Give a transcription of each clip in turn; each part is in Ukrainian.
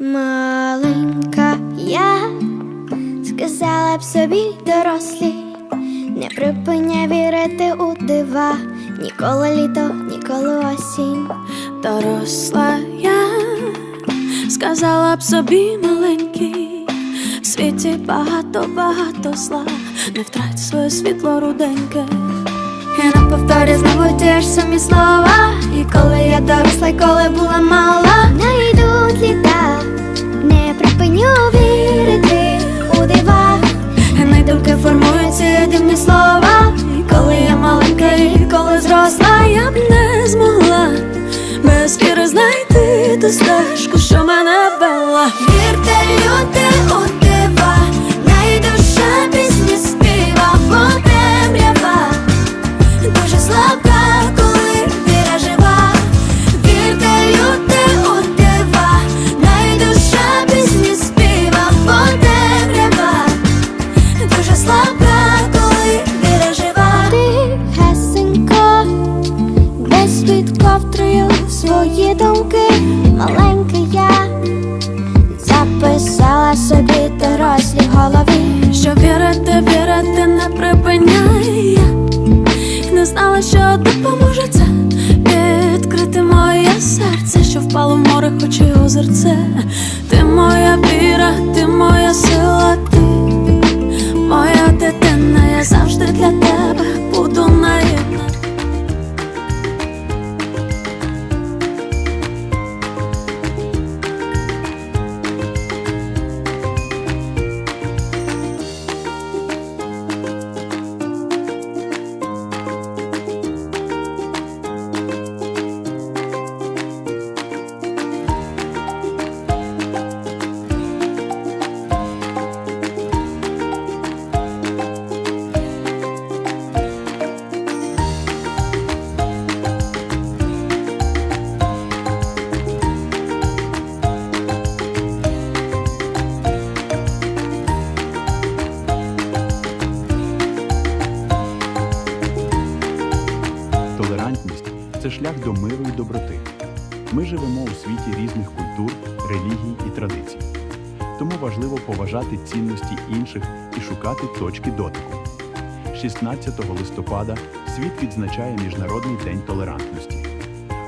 Маленька я сказала б собі дорослі, не припиняй вірити у дива, ніколи літо, ніколи осінь. Доросла я сказала б собі маленький, в світі багато, багато зла, не втрать своє світло руденьке. І на повторі знову ті ж самі слова. І коли я доросла, й коли була мала, що мене вела. Вірте, люди, у дива, найдуша пісні співа, бо темрява дуже слабка, коли віра жива. Вірте, люди, у дива, найдуша пісні співа, бо темрява дуже слабка, коли віра жива. Тихесенько, десь під ковдрою свої думки, Знала, що допоможе це Відкрити моє серце, що впало в море, хоч і озерце. Ти моя віра, ти моя сила, ти моя дитина, я завжди для тебе це шлях до миру і доброти. Ми живемо у світі різних культур, релігій і традицій. Тому важливо поважати цінності інших і шукати точки дотику. 16 листопада світ відзначає Міжнародний день толерантності.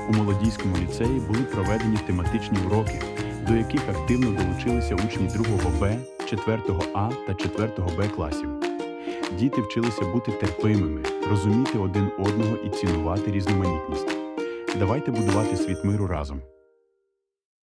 У молодійському ліцеї були проведені тематичні уроки, до яких активно долучилися учні 2 Б, 4 А та 4 Б класів. Діти вчилися бути терпимими, розуміти один одного і цінувати різноманітність. Давайте будувати світ миру разом.